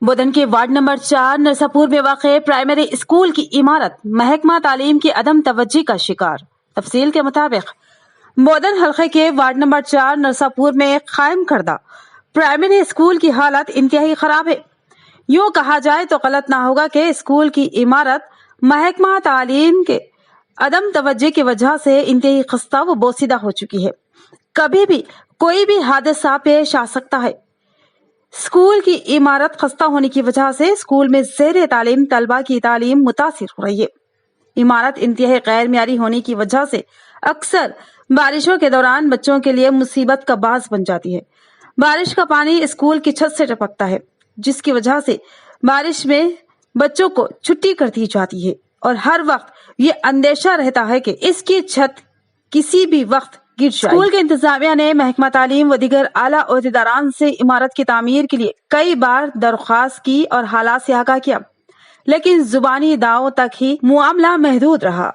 بدن کے ward number چار نرسپور میں واقع پرائمری اسکول کی عمارت، محکمہ تعلیم کی عدم توجہ کا شکار۔ تفصیل کے مطابق بودن حلقے کے وارڈ نمبر چار نرسپور میں قائم کردہ پرائمری اسکول کی حالت انتہائی خراب ہے۔ یوں کہا جائے تو غلط نہ ہوگا کہ اسکول کی عمارت، محکمہ تعلیم کے عدم توجہ کی وجہ سے انتہائی خستہ و بوسیدہ ہو چکی ہے۔ کبھی بھی کوئی بھی حادثہ پیش آ سکتا ہے۔ اسکول کی عمارت خستہ ہونے کی وجہ سے اسکول میں زیر تعلیم طلبہ کی تعلیم متاثر ہو رہی ہے۔ عمارت انتہائی غیر معیاری ہونے کی وجہ سے اکثر بارشوں کے دوران بچوں کے لیے مصیبت کا باعث بن جاتی ہے۔ بارش کا پانی اسکول کی چھت سے ٹپکتا ہے، جس کی وجہ سے بارش میں بچوں کو چھٹی کر دی جاتی ہے۔ اور ہر وقت یہ اندیشہ رہتا ہے کہ اس کی چھت کسی بھی وقت اسکول کے انتظامیہ نے محکمہ تعلیم و دیگر اعلیٰ عہدیداران سے عمارت کی تعمیر کے لیے کئی بار درخواست کی اور حالات سے آگاہ کیا۔ لیکن زبانی دعووں تک ہی معاملہ محدود رہا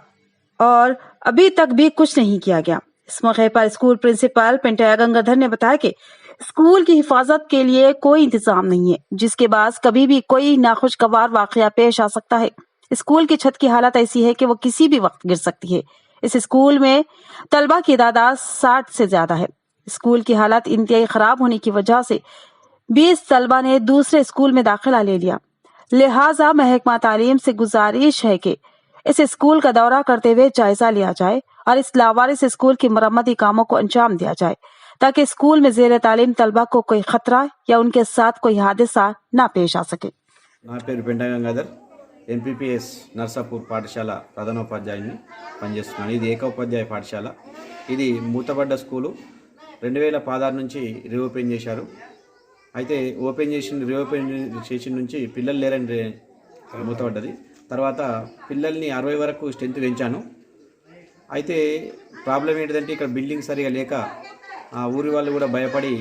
اور ابھی تک بھی کچھ نہیں کیا گیا۔ اس موقع پر اسکول پرنسپل پنٹیا گنگا دھر نے بتایا کہ اسکول کی حفاظت کے لیے کوئی انتظام نہیں ہے، جس کے بعد کبھی بھی کوئی ناخوشگوار واقعہ پیش آ سکتا ہے۔ اسکول کی چھت کی حالت ایسی ہے کہ وہ کسی بھی وقت گر سکتی ہے۔ اس اسکول میں طلبہ کی تعداد ساٹھ سے زیادہ ہے۔ اسکول کی حالت انتہائی خراب ہونے کی وجہ سے بیس طلبہ نے دوسرے اسکول میں داخلہ لے لیا۔ لہٰذا محکمہ تعلیم سے گزارش ہے کہ اس اسکول کا دورہ کرتے ہوئے جائزہ لیا جائے اور اس لاوارس اسکول کی مرمتی کاموں کو انجام دیا جائے تاکہ اسکول میں زیر تعلیم طلبہ کو کوئی خطرہ یا ان کے ساتھ کوئی حادثہ نہ پیش آ سکے۔ ఎంపీపీఎస్ నర్సాపూర్ పాఠశాల ప్రధానోపాధ్యాయుని పనిచేస్తున్నాను. ఇది ఏకోపాధ్యాయ పాఠశాల. ఇది మూతబడ్డ స్కూలు. రెండు వేల పదహారు నుంచి రీఓపెన్ చేశారు. అయితే ఓపెన్ చేసిన రీఓపెన్ చేసిన నుంచి పిల్లలు లేరని మూతబడ్డది. మూతపడ్డది తర్వాత పిల్లల్ని అరవై వరకు స్ట్రెంత్ పెంచాను. అయితే ప్రాబ్లం ఏంటిదంటే ఇక్కడ బిల్డింగ్ సరిగా లేక ఆ ఊరి వాళ్ళు కూడా భయపడి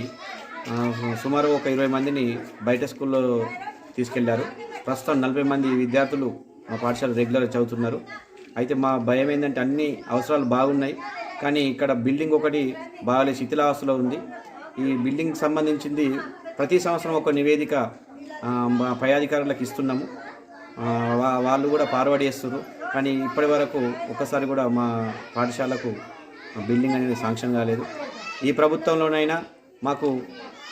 సుమారు ఒక ఇరవై మందిని బయట స్కూల్లో తీసుకెళ్ళారు. ప్రస్తుతం నలభై మంది విద్యార్థులు మా పాఠశాల రెగ్యులర్గా చదువుతున్నారు. అయితే మా భయం ఏంటంటే అన్ని అవసరాలు బాగున్నాయి. కానీ ఇక్కడ బిల్డింగ్ ఒకటి బాగాలే శిథిలావస్థలో ఉంది. ఈ బిల్డింగ్ సంబంధించింది ప్రతి సంవత్సరం ఒక నివేదిక మా పై అధికారులకు ఇస్తున్నాము. వాళ్ళు కూడా ఫార్వర్డ్ చేస్తారు కానీ ఇప్పటి వరకు ఒక్కసారి కూడా మా పాఠశాలకు బిల్డింగ్ అనేది శాంక్షన్ కాలేదు. ఈ ప్రభుత్వంలోనైనా మాకు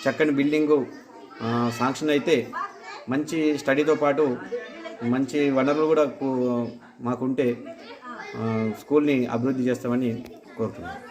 చక్కని బిల్డింగు శాంక్షన్ అయితే మంచి స్టడీతో పాటు మంచి వనరులు కూడా మాకుంటే స్కూల్ని అభివృద్ధి చేస్తామని కోరుతున్నాను